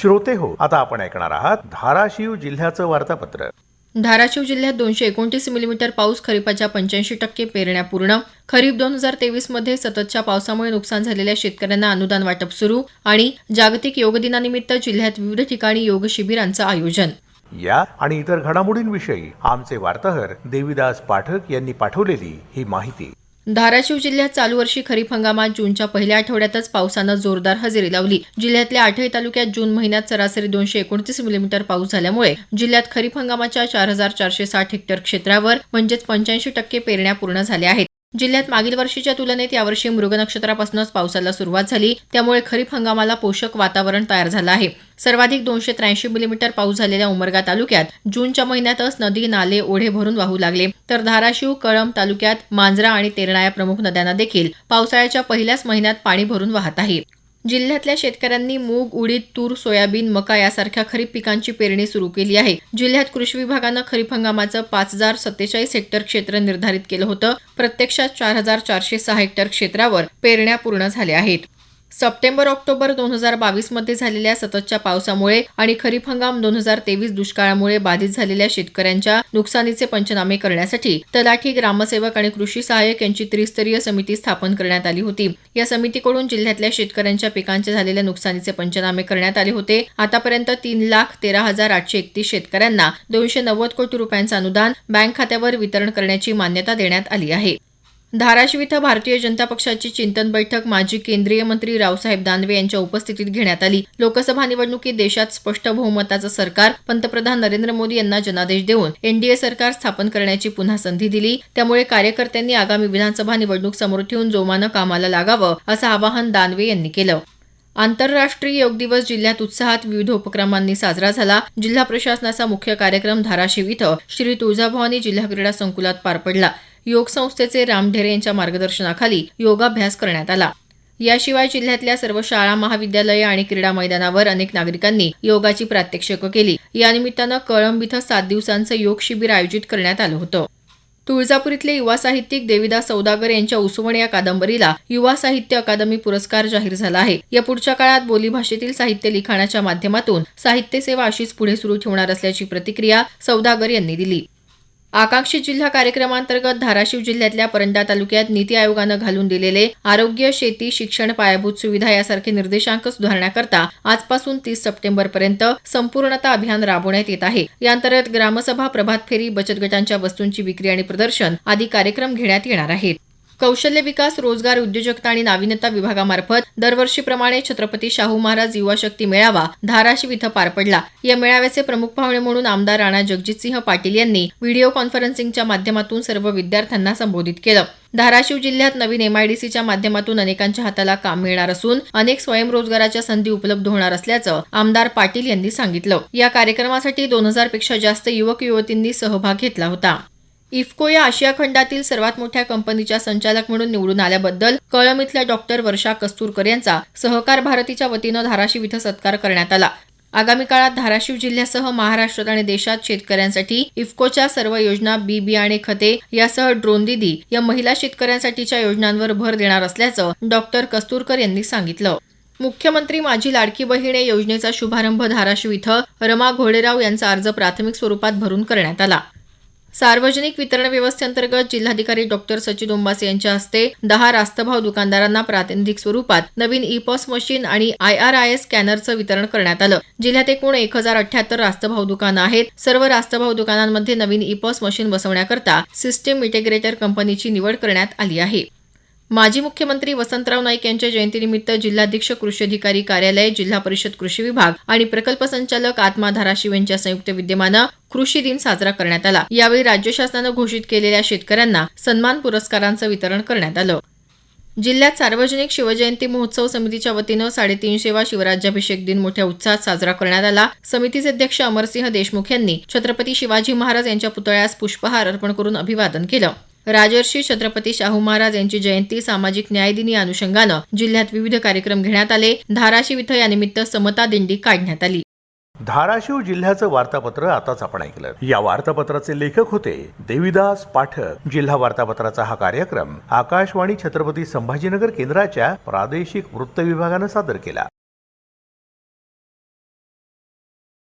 श्रोते हो. आता आपण ऐकणार आहात धाराशिव जिल्ह्याचं वार्तापत्र. धाराशिव जिल्ह्यात दोनशे एकोणतीस मिलीमीटर पाऊस खरीपाच्या पंच्याऐंशी टक्के पेरण्या पूर्ण. खरीप दोन हजार तेवीसमध्ये सततच्या पावसामुळे नुकसान झालेल्या शेतकऱ्यांना अनुदान वाटप सुरू आणि जागतिक योग दिनानिमित्त जिल्ह्यात विविध ठिकाणी योग शिबिरांचं आयोजन. या आणि इतर घडामोडींविषयी आमचे वार्ताहर देविदास पाठक यांनी पाठवलेली ही माहिती. धाराशिव जिल्ह्यात चालू वर्षी खरीप हंगामात जूनच्या पहिल्या आठवड्यातच पावसानं जोरदार हजेरी लावली. जिल्ह्यातल्या आठही तालुक्यात जून महिन्यात सरासरी दोनशे एकोणतीस मिलीमीटर पाऊस झाल्यामुळे जिल्ह्यात खरीप हंगामाच्या चार हजार चारशे साठ हेक्टर क्षेत्रावर म्हणजेच पंच्याऐंशी टक्के पेरण्या पूर्ण झाल्या आहेत. जिल्ह्यात मागील वर्षीच्या तुलनेत यावर्षी मृग नक्षत्रापासूनच पावसाला सुरुवात झाली. त्यामुळे खरीप हंगामाला पोषक वातावरण तयार झालं आहे. सर्वाधिक दोनशे त्र्याऐंशी मिलीमीटर पाऊस झालेल्या उमरगा तालुक्यात जूनच्या महिन्यातच नदी नाले ओढे भरून वाहू लागले. तर धाराशिव कळंब तालुक्यात मांजरा आणि तेरणा या प्रमुख नद्यांना देखील पावसाळ्याच्या पहिल्याच महिन्यात पाणी भरून वाहत आहे. जिल्ह्यातल्या शेतकऱ्यांनी मूग उडीद तूर सोयाबीन मका यासारख्या खरीप पिकांची पेरणी सुरू केली आहे. जिल्ह्यात कृषी विभागानं खरीप हंगामाचं पाच हजार सत्तेचाळीस हेक्टर क्षेत्र निर्धारित केलं होतं. प्रत्यक्षात चार हजार चारशे सहा हेक्टर क्षेत्रावर पेरण्या पूर्ण झाल्या आहेत. सप्टेंबर ऑक्टोबर दोन हजार बावीसमध्ये झालेल्या सततच्या पावसामुळे आणि खरीप हंगाम दोन हजार तेवीस दुष्काळामुळे बाधित झालेल्या शेतकऱ्यांच्या नुकसानीचे पंचनामे करण्यासाठी तलाठी ग्रामसेवक आणि कृषी सहाय्यक यांची त्रिस्तरीय समिती स्थापन करण्यात आली होती. या समितीकडून जिल्ह्यातल्या शेतकऱ्यांच्या पिकांच्या झालेल्या नुकसानीचे पंचनामे करण्यात आले होते. आतापर्यंत तीन लाख तेरा हजार आठशे एकतीस शेतकऱ्यांना दोनशे नव्वद कोटी रुपयांचं अनुदान बँक खात्यावर वितरण करण्याची मान्यता देण्यात आली आहे. धाराशिव इथं भारतीय जनता पक्षाची चिंतन बैठक माजी केंद्रीय मंत्री रावसाहेब दानवे यांच्या उपस्थितीत घेण्यात आली. लोकसभा निवडणुकीत देशात स्पष्ट बहुमताचं सरकार पंतप्रधान नरेंद्र मोदी यांना जनादेश देऊन एनडीए सरकार स्थापन करण्याची पुन्हा संधी दिली. त्यामुळे कार्यकर्त्यांनी आगामी विधानसभा निवडणूक समोर ठेवून जोमानं कामाला लागावं असं आवाहन दानवे यांनी केलं. आंतरराष्ट्रीय योग दिवस जिल्ह्यात उत्साहात विविध उपक्रमांनी साजरा झाला. जिल्हा प्रशासनाचा मुख्य कार्यक्रम धाराशिव इथं श्री तुळजाभवानी जिल्हा क्रीडा संकुलात पार पडला. योग संस्थेचे राम ढेरे यांच्या मार्गदर्शनाखाली योगाभ्यास करण्यात आला. याशिवाय जिल्ह्यातल्या सर्व शाळा महाविद्यालये आणि क्रीडा मैदानावर अनेक नागरिकांनी योगाची प्रात्यक्षिकं केली. यानिमित्तानं कळंब इथं सात दिवसांचं योग शिबिर आयोजित करण्यात आलं होतं. तुळजापूर इथले युवा साहित्यिक देविदास सौदागर यांच्या उसवण या कादंबरीला युवा साहित्य अकादमी पुरस्कार जाहीर झाला आहे. या पुढच्या काळात बोलीभाषेतील साहित्य लिखाणाच्या माध्यमातून साहित्य सेवा अशीच पुढे सुरू ठेवणार असल्याची प्रतिक्रिया सौदागर यांनी दिली. आकांक्षी जिल्हा कार्यक्रमांतर्गत धाराशिव जिल्ह्यातल्या परंडा तालुक्यात नीती आयोगानं घालून दिलेले आरोग्य शेती शिक्षण पायाभूत सुविधा यासारखे निर्देशांक सुधारण्याकरता आजपासून तीस सप्टेंबर पर्यंत संपूर्णता अभियान राबवण्यात येत आहे. याअंतर्गत ग्रामसभा प्रभात फेरी बचत गटांच्या वस्तूंची विक्री आणि प्रदर्शन आदी कार्यक्रम घेण्यात येणार आहेत. कौशल्य विकास रोजगार उद्योजकता आणि नाविन्यता विभागामार्फत दरवर्षीप्रमाणे छत्रपती शाहू महाराज युवा शक्ती मेळावा धाराशिव इथं पार पडला. या मेळाव्याचे प्रमुख पाहुणे म्हणून आमदार राणा जगजितसिंह पाटील यांनी व्हिडिओ कॉन्फरन्सिंगच्या माध्यमातून सर्व विद्यार्थ्यांना संबोधित केलं. धाराशिव जिल्ह्यात नवीन एमआयडीसीच्या माध्यमातून अनेकांच्या हाताला काम मिळणार असून अनेक स्वयंरोजगाराच्या संधी उपलब्ध होणार असल्याचं आमदार पाटील यांनी सांगितलं. या कार्यक्रमासाठी दोन हजारपेक्षा जास्त युवक युवतींनी सहभाग घेतला होता. इफ्को या आशिया खंडातील सर्वात मोठ्या कंपनीच्या संचालक म्हणून निवडून आल्याबद्दल कळम इथल्या डॉक्टर वर्षा कस्तुरकर यांचा सहकार भारतीच्या वतीनं धाराशिव इथं सत्कार करण्यात आला. आगामी काळात धाराशिव जिल्ह्यासह महाराष्ट्रात आणि देशात शेतकऱ्यांसाठी इफ्कोच्या सर्व योजना बी बियाणे खते यासह ड्रोन दिदी या महिला शेतकऱ्यांसाठीच्या योजनांवर भर देणार असल्याचं डॉक्टर कस्तुरकर यांनी सांगितलं. मुख्यमंत्री माझी लाडकी बहीण या योजनेचा शुभारंभ धाराशिव इथं रमा घोडेराव यांचा अर्ज प्राथमिक स्वरूपात भरून करण्यात आला. सार्वजनिक वितरण व्यवस्थेअंतर्गत जिल्हाधिकारी डॉक्टर सचिन ओंबासे यांच्या हस्ते दहा रास्तभाव दुकानदारांना प्रातिनिधिक स्वरूपात नवीन ई पॉस मशीन आणि आय आर आय एस स्कॅनरचं वितरण करण्यात आलं. जिल्ह्यात एकूण एक हजार अठ्याहत्तर रास्तभाव दुकानं आहेत. सर्व रास्तभाव दुकानांमध्ये नवीन ई पॉस मशीन बसवण्याकरता सिस्टीम इंटिग्रेटर कंपनीची निवड करण्यात आली आहे. माजी मुख्यमंत्री वसंतराव नाईक यांच्या जयंतीनिमित्त जिल्हाध्यक्ष कृषी अधिकारी कार्यालय जिल्हा परिषद कृषी विभाग आणि प्रकल्प संचालक आत्मा धाराशिव यांच्या संयुक्त विद्यमानं कृषी दिन साजरा करण्यात आला. यावेळी राज्य शासनानं घोषित केलेल्या शेतकऱ्यांना सन्मान पुरस्कारांचं वितरण करण्यात आलं. जिल्ह्यात सार्वजनिक शिवजयंती महोत्सव समितीच्या वतीनं साडेतीनशेवा शिवराज्याभिषेक दिन मोठ्या उत्साहात साजरा करण्यात आला. समितीचे अध्यक्ष अमरसिंह देशमुख यांनी छत्रपती शिवाजी महाराज यांच्या पुतळ्यास पुष्पहार अर्पण करून अभिवादन केलं. राजर्षी छत्रपती शाहू महाराज यांची जयंती सामाजिक न्याय दिन या अनुषंगानं जिल्ह्यात विविध कार्यक्रम घेण्यात आले. धाराशिव इथं यानिमित्त समता दिंडी काढण्यात आली. धाराशिव जिल्ह्याचं वार्तापत्र आताच आपण ऐकलं. या वार्तापत्राचे लेखक होते देविदास पाठक. जिल्हा वार्तापत्राचा हा कार्यक्रम आकाशवाणी छत्रपती संभाजीनगर केंद्राच्या प्रादेशिक वृत्त विभागानं सादर केला.